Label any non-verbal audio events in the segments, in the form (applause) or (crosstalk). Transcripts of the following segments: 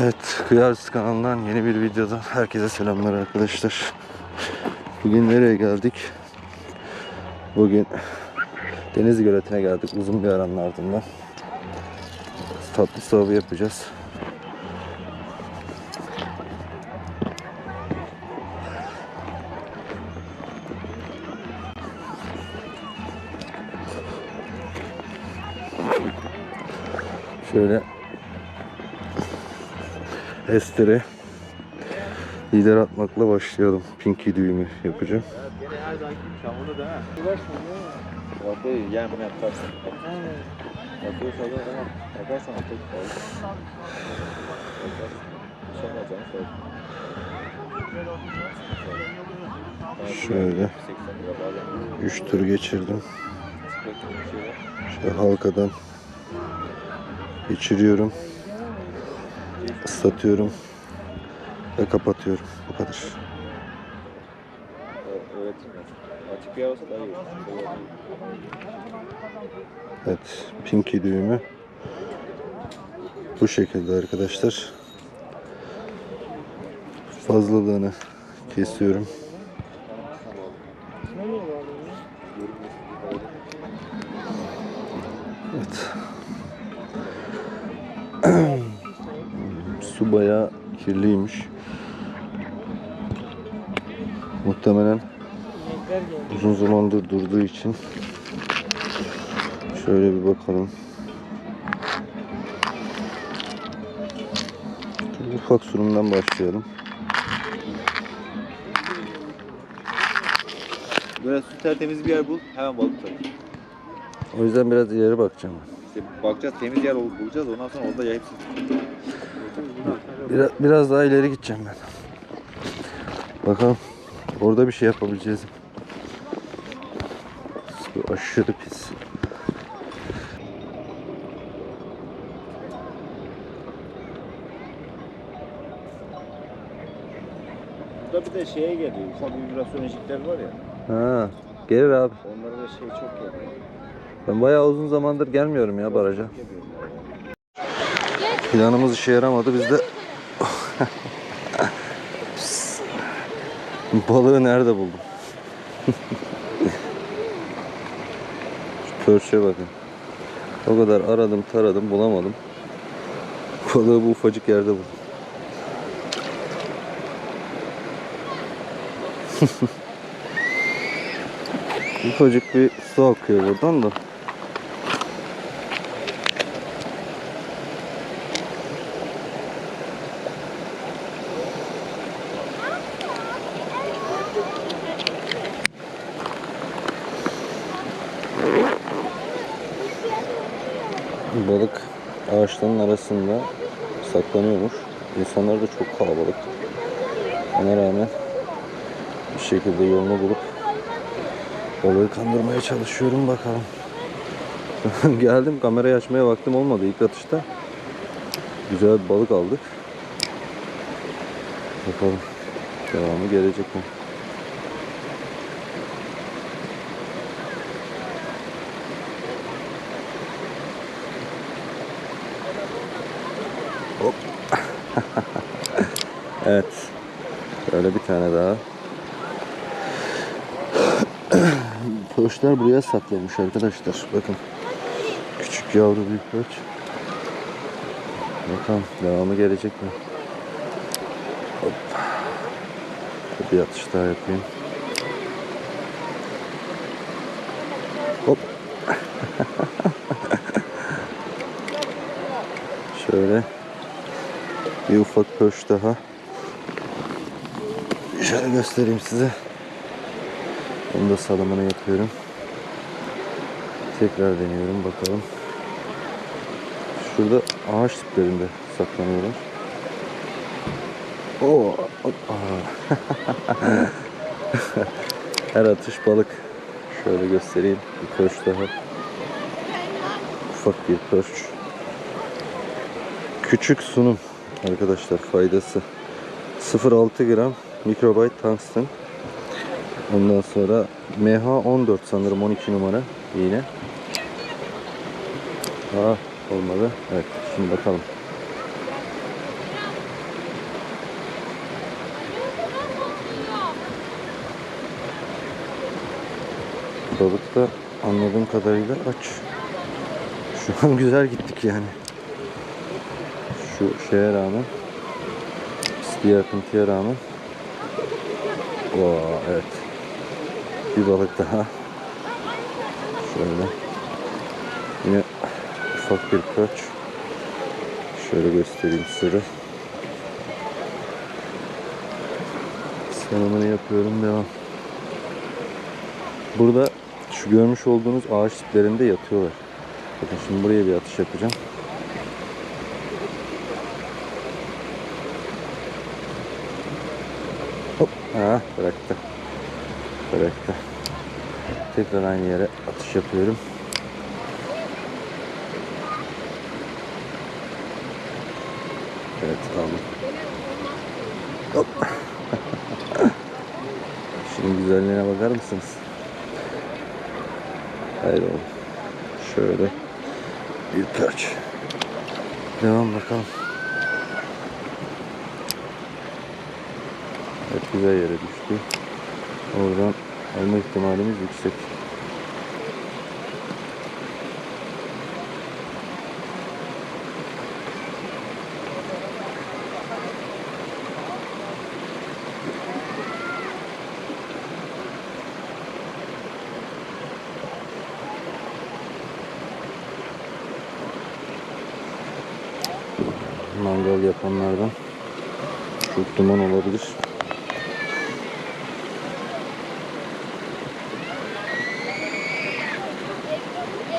Evet, Kıyarsız kanalından yeni bir videodan herkese selamlar arkadaşlar. Bugün nereye geldik? Bugün Deniz Göleti'ne geldik uzun bir aranın ardından. Tatlı su avı yapacağız. Şöyle Estere lider atmakla başlayalım. Pinky düğümü yapacağım. Şöyle 3 tur geçirdim. Şöyle halkadan geçiriyorum. Islatıyorum ve kapatıyorum. Bu kadar. Evet, pinky düğümü bu şekilde arkadaşlar. Fazlalığını kesiyorum. Evet. (clears throat) Su bayağı kirliymiş. Muhtemelen uzun zamandır durduğu için Şöyle bir bakalım. Şöyle ufak sunumdan başlayalım. Böyle su tertemiz bir yer bul, hemen balık tut. O yüzden biraz ileri bakacağım. İşte bakacağız, temiz yer bul- bulacağız. Ondan sonra orada ya hepsi. Biraz, biraz daha ileri gideceğim ben. Bakalım. Orada bir şey yapabileceğiz. Su aşırı pis. Burada bir de şeye geliyor. Ufak vibrasyon ışıklar var ya. Ha, gelir abi. Onlara da şey çok geliyor. Ben bayağı uzun zamandır gelmiyorum ya baraja. Planımız işe yaramadı. Biz de (laughs) balığı nerede buldum? (laughs) Şu pörçe bakın. O kadar aradım taradım bulamadım. Balığı bu ufacık yerde buldum. (laughs) ufacık bir su akıyor buradan da. balık ağaçların arasında saklanıyormuş. İnsanlar da çok kalabalık. Ona rağmen bir şekilde yolunu bulup balığı kandırmaya çalışıyorum bakalım. (laughs) Geldim kamerayı açmaya vaktim olmadı ilk atışta. Güzel bir balık aldık. Bakalım devamı gelecek mi? Hop. evet. Böyle bir tane daha. (clears throat) Pöşler buraya saklanmış arkadaşlar. Bakın. Küçük yavru büyük pöç. Bakalım devamı gelecek mi? Hop. Bir atış daha yapayım. Hop. (laughs) Şöyle bir ufak pöş daha. Şöyle göstereyim size. Onu da salımını yapıyorum. Tekrar deniyorum bakalım. Şurada ağaç tiplerinde saklanıyorlar. Oo. (laughs) Her atış balık. Şöyle göstereyim. Bir pörç daha. Ufak bir pörç. Küçük sunum arkadaşlar faydası. 0.6 gram Microbyte tungsten. Ondan sonra MH14 sanırım 12 numara iğne. Aa olmadı. Evet şimdi bakalım. Balık da anladığım kadarıyla aç. Şu an (laughs) güzel gittik yani. Şu şeye rağmen, diğer akıntıya rağmen Vaa evet. Bir balık daha. Şöyle. Yine ufak bir perch. Şöyle göstereyim size. Salımını yapıyorum devam. Burada şu görmüş olduğunuz ağaç tiplerinde yatıyorlar. Bakın şimdi buraya bir atış yapacağım. Hop. Ha, bıraktı. Bıraktı. Tekrar aynı yere atış yapıyorum. Evet aldım. Hop. (laughs) Şunun güzelliğine bakar mısınız? Hayır. Şöyle bir perç. Devam bakalım. Evet güzel yere düştü. Oradan alma ihtimalimiz yüksek. Mangal yapanlardan çok duman olabilir.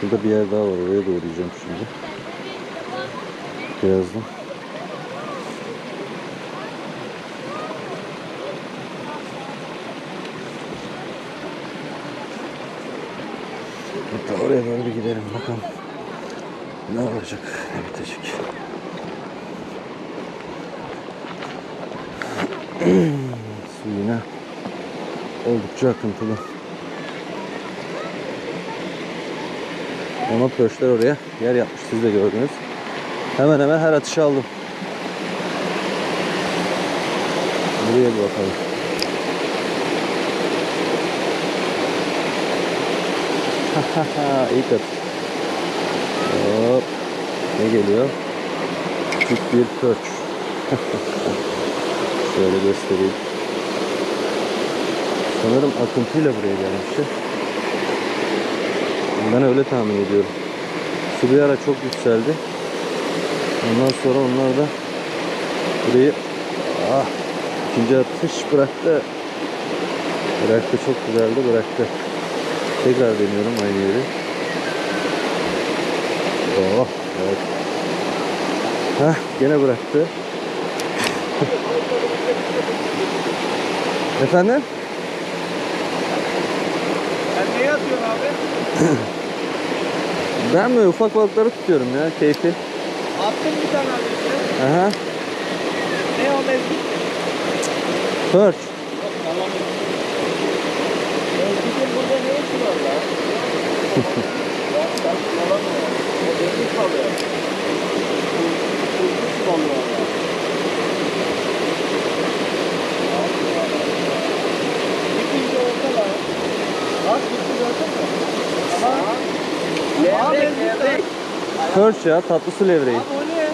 Şurada bir yer daha var. Oraya doğru yiyeceğim şimdi. Birazdan. Hatta oraya doğru bir gidelim bakalım. Ne olacak, ne bitecek. Su yine oldukça akıntılı. Ama pörşler oraya yer yapmış siz de gördünüz. Hemen hemen her atışı aldım. Buraya bir bakalım. (laughs) İlk atış. Hop. Ne geliyor? Küçük bir pörç. (laughs) Şöyle göstereyim. Sanırım akıntıyla buraya gelmişti. Ben öyle tahmin ediyorum. Su bir ara çok yükseldi. Ondan sonra onlar da burayı ah, ikinci atış bıraktı. Bıraktı çok güzeldi bıraktı. Tekrar deniyorum aynı yeri. Oh evet. Hah gene bıraktı. Efendim? Sen neye atıyorsun abi? Ben mi ufak balıkları tutuyorum ya keyfi. Attın bir tane abi işte. Aha. Ne o mevcut? Perch. Tamam. Mevcutun burada ne işi var la? Ben saçmalamıyorum. O deniz. Kırmızı balığı ya. İkinci olsa da. Bak gitti gördün mü? Aha. Levrek, ya tatlı su levreği. Abi o ne?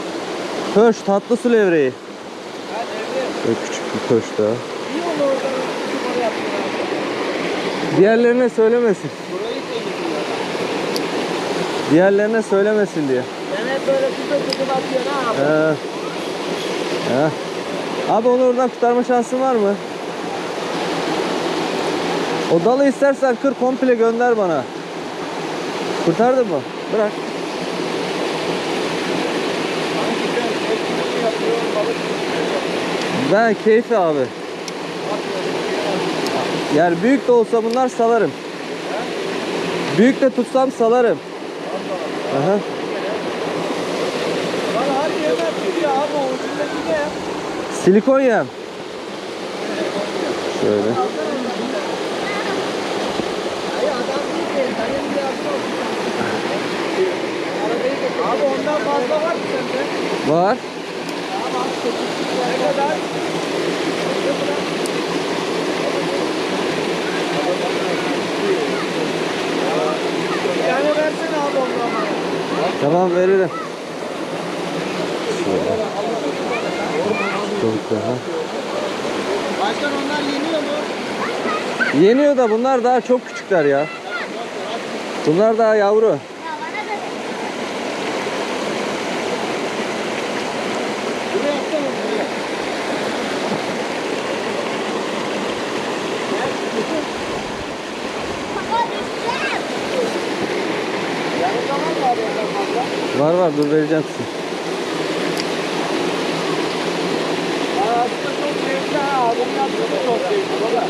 Perch tatlı su levreği. Ha levrek. Böyle küçük bir perch daha. İyi onu orada numara yaptın abi. Diğerlerine söylemesin. Burayı. Diğerlerine söylemesin diye. Sen hep böyle tutup tutup atıyorsun ha abi. Ee, ha. Abi onu oradan kurtarma şansın var mı? O dalı istersen kır komple gönder bana. Kurtardın mı? Bırak. Ben keyfi abi. Yani büyük de olsa bunlar salarım. Büyük de tutsam salarım. Aha. Silikon yem. Şöyle. Hayır adam değil ki. Senin bir yapma. Abi ondan fazla var mı sende? Var. Ne kadar? Yani versene abi onu bana. Tamam veririm. Çok daha. Başkan onlar yeniyor mu? Yeniyor da bunlar daha çok küçükler ya. Bunlar daha yavru. Var var dur vereceğim size. Aa, aslında çok zevkli ha. Abim yaptı da çok zevkli baba.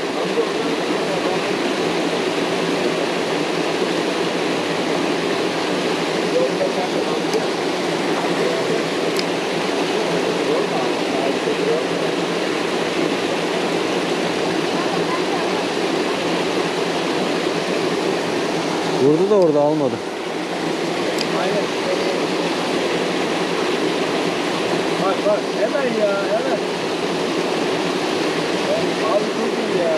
Vurdu da orada almadı. Aynen. Bak bak hemen ya hemen. Abi çok iyi ya.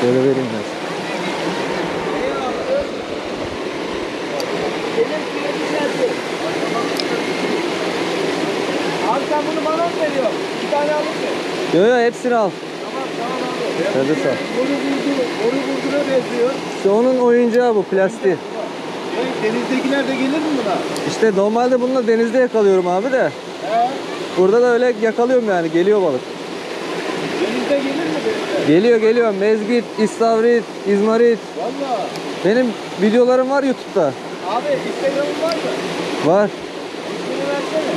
Şöyle vereyim ben. Benim sürecim geldi. Abi sen bunu bana mı veriyorsun? Bir tane alır mısın? Yo yo hepsini al. Tamam tamam abi. Hadi sağ. Boru benziyor. İşte onun oyuncağı bu plastiği. Denizdekiler de gelir mi buna? İşte normalde bununla denizde yakalıyorum abi de. He. Burada da öyle yakalıyorum yani geliyor balık. Denizde gelir mi denizde? Geliyor geliyor mezgit, istavrit, izmarit. Valla. Benim videolarım var YouTube'da. Abi Instagram'ın var mı? Var. İsmini versene.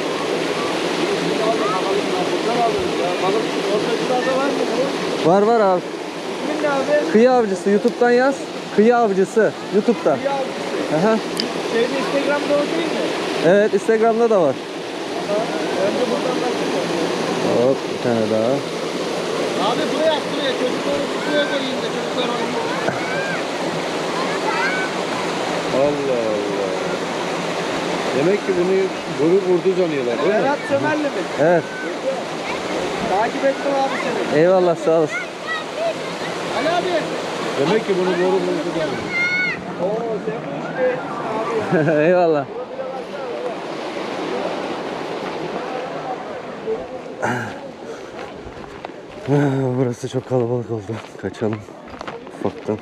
İsmini al bakalım. Buradan alırız ya. Balık ortacılarda var mı? Var var abi. İsmin ne abi? Kıyı avcısı YouTube'dan yaz. Kıyı avcısı YouTube'da. Bir avcısı. Aha. Şeyde Instagram'da o değil mi? Evet Instagram'da da var. Ha, Önce buradan başlayalım. Hop bir tane daha. Abi buraya at buraya. Çocukları buraya koyayım da çocuklar oynayın. Allah Allah. Demek ki bunu boru vurdu sanıyorlar değil mi? Berat Sömerli mi? Evet. Takip ettim abi seni. Eyvallah sağ olasın. Ali abi. Demek ki bunu boru vurdu sanıyorlar. Oo sen bu işte abi ya. (laughs) Eyvallah. (sighs) Burası çok kalabalık oldu. Kaçalım. Ufaktan.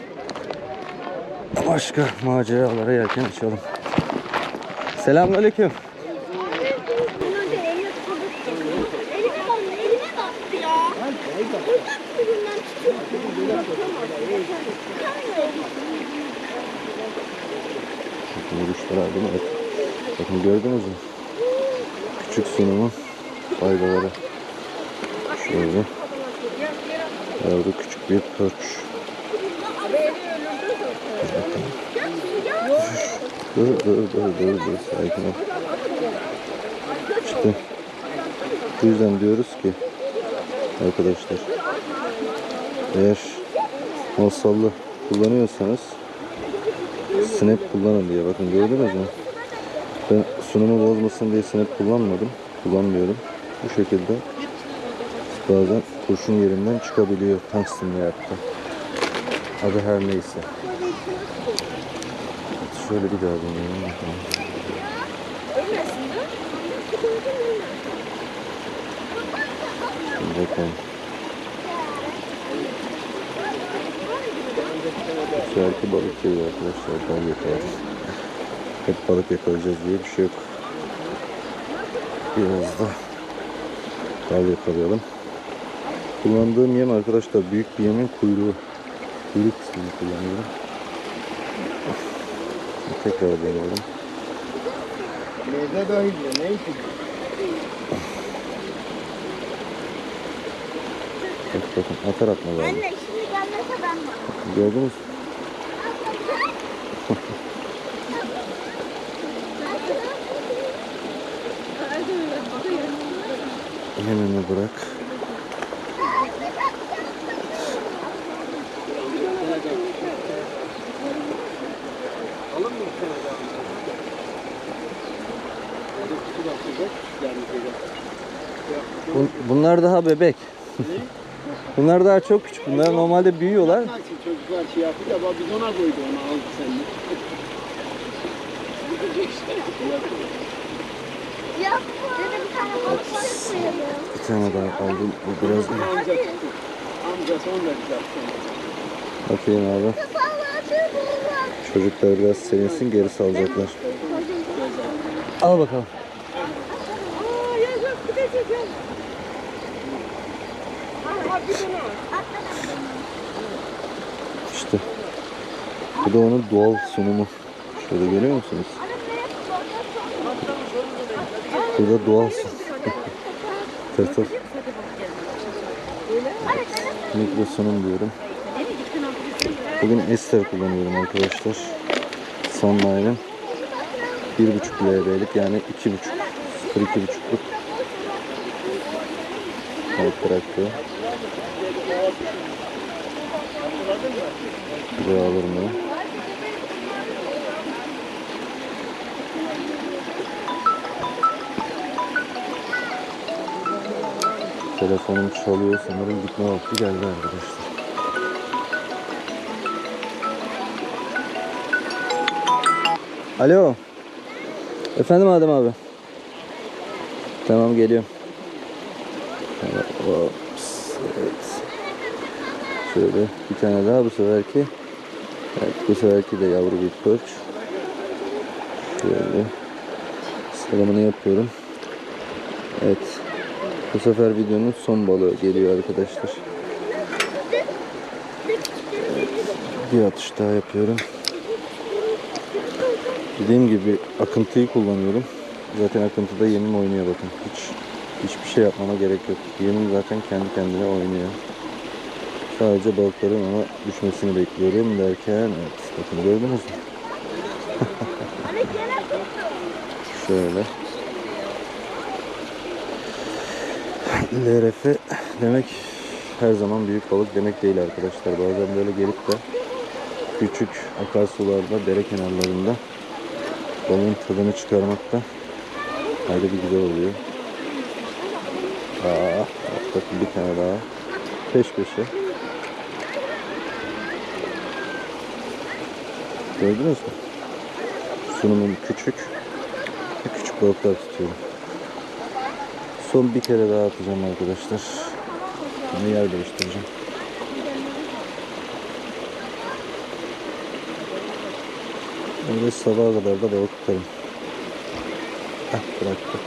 Başka maceralara yelken açalım. Selamünaleyküm. Vuruşlar aldım evet. Bakın gördünüz mü? Küçük sunumun faydaları. Şöyle. Yavru küçük bir perç. Dur dur dur dur dur sakin ol. İşte bu yüzden diyoruz ki arkadaşlar eğer masallı kullanıyorsanız snap kullanın diye bakın gördünüz mü? Ben sunumu bozmasın diye snap kullanmadım. Kullanmıyorum. Bu şekilde bazen kurşun yerinden çıkabiliyor tungsten veyahut da. Adı her neyse. Şöyle bir daha deneyelim bakalım. Seferki balık değil arkadaşlar. Bal yakaladık. Hep balık yakalayacağız diye bir şey yok. Biraz da bal yakalayalım. Kullandığım yem arkadaşlar büyük bir yemin kuyruğu. Kuyruk kısmını kullanıyorum. Tekrar deneyelim. Neyde dahil ya? Ne için? Bak bakın atar atma lazım. Anne şimdi gelmese ben de. Gördünüz mü? yemimi bırak. Bunlar daha bebek. (laughs) bunlar daha çok küçük. Bunlar normalde büyüyorlar. Çocuklar şey yapıyor ama biz ona koyduk onu aldık sen. (laughs) Yok. Dede bir tane balık var koyalım. Bir tane daha aldım. Bu biraz Amca da bize attı. bakayım abi. Çocuklar biraz sevinsin geri salacaklar. Al bakalım. İşte. Bu da onun doğal sunumu. Şöyle görüyor musunuz? Burada doğal su. Tırtıl. Mikro sunum diyorum. Bugün Ester kullanıyorum arkadaşlar. Sunline'ın 1.5 LB'lik yani 2.5 0.2.5'luk Evet bıraktı. Buraya alır mı? Telefonum çalıyor sanırım gitme vakti geldi arkadaşlar. Alo. Efendim Adem abi. Tamam geliyorum. Ops, evet. Şöyle bir tane daha bu seferki. Evet bu seferki de yavru bir perch. Şöyle salamını yapıyorum. Sefer videonun son balığı geliyor arkadaşlar. Bir atış daha yapıyorum. Dediğim gibi akıntıyı kullanıyorum. Zaten akıntıda yemim oynuyor bakın. Hiç hiçbir şey yapmama gerek yok. Yemim zaten kendi kendine oynuyor. Sadece balıkların ona düşmesini bekliyorum derken evet bakın gördünüz mü? (laughs) Şöyle. LRF demek her zaman büyük balık demek değil arkadaşlar. Bazen böyle gelip de küçük akarsularda, dere kenarlarında balığın tadını çıkarmak da ayrı bir güzel oluyor. Aa, bir tane daha. Peş peşe. Gördünüz mü? Sunumum küçük. Küçük balıklar tutuyorum. Son bir kere daha atacağım arkadaşlar. Şimdi yer değiştireceğim. Öyle sabaha kadar da balık tutarım. Heh, bıraktı.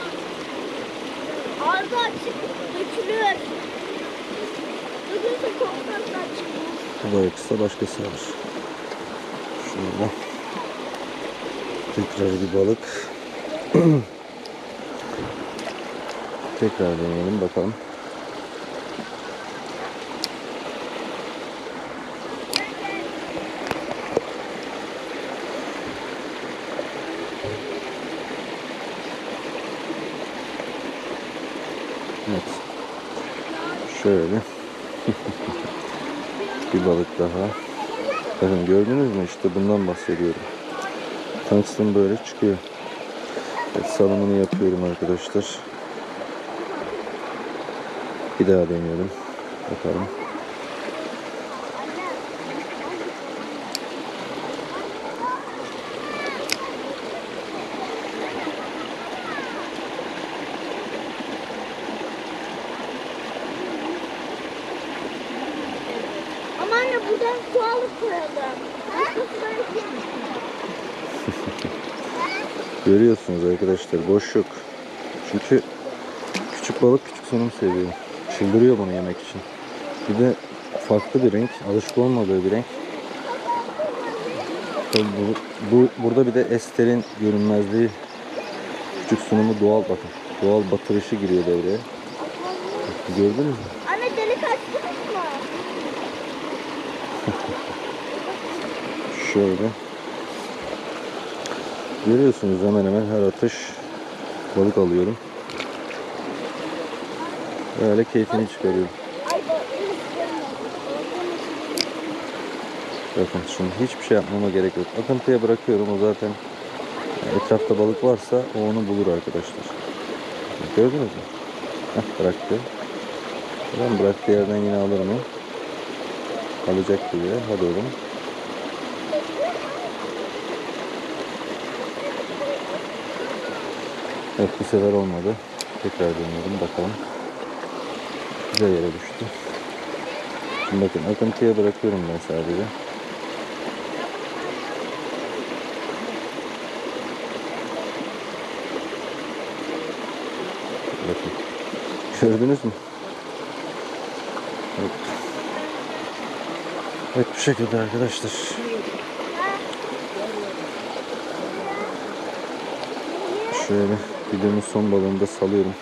Arda açık dökülür. Dökülürse korkmazlar çıkmaz. Bu balıksa başkası alır. Şöyle. Tekrar bir balık. (clears throat) Tekrar deneyelim bakalım. Evet. Şöyle. (laughs) bir balık daha. Bakın gördünüz mü işte bundan bahsediyorum. Tungsten böyle çıkıyor. Evet, salımını yapıyorum arkadaşlar. Bir daha deneyelim. Bakalım. Ama anne buradan su alıp koyalım. Görüyorsunuz arkadaşlar boş yok. Çünkü küçük balık küçük sunum seviyor. Çıldırıyor bunu yemek için. Bir de farklı bir renk, alışık olmadığı bir renk. Tabii Bu, bu, burada bir de esterin görünmezliği, küçük sunumu doğal bakın. Doğal batırışı giriyor devreye. Gördünüz mü? Anne delik açtınız mı? (laughs) Şöyle. Görüyorsunuz hemen hemen her atış balık alıyorum. Böyle keyfini bu Bakın şimdi hiçbir şey yapmama gerek yok. Akıntıya bırakıyorum o zaten Etrafta balık varsa o onu bulur arkadaşlar. Gördünüz mü? Heh, bıraktı. Ben bıraktığı yerden yine alır mı? Alacak gibi. Hadi oğlum. Evet bu sefer olmadı. Tekrar deneyelim bakalım. Güzel yere düştü. Bakın akıntıya bırakıyorum ben sadece. Bakın. Gördünüz mü? Evet. Evet bu şekilde arkadaşlar. Şöyle videonun son balığını da salıyorum.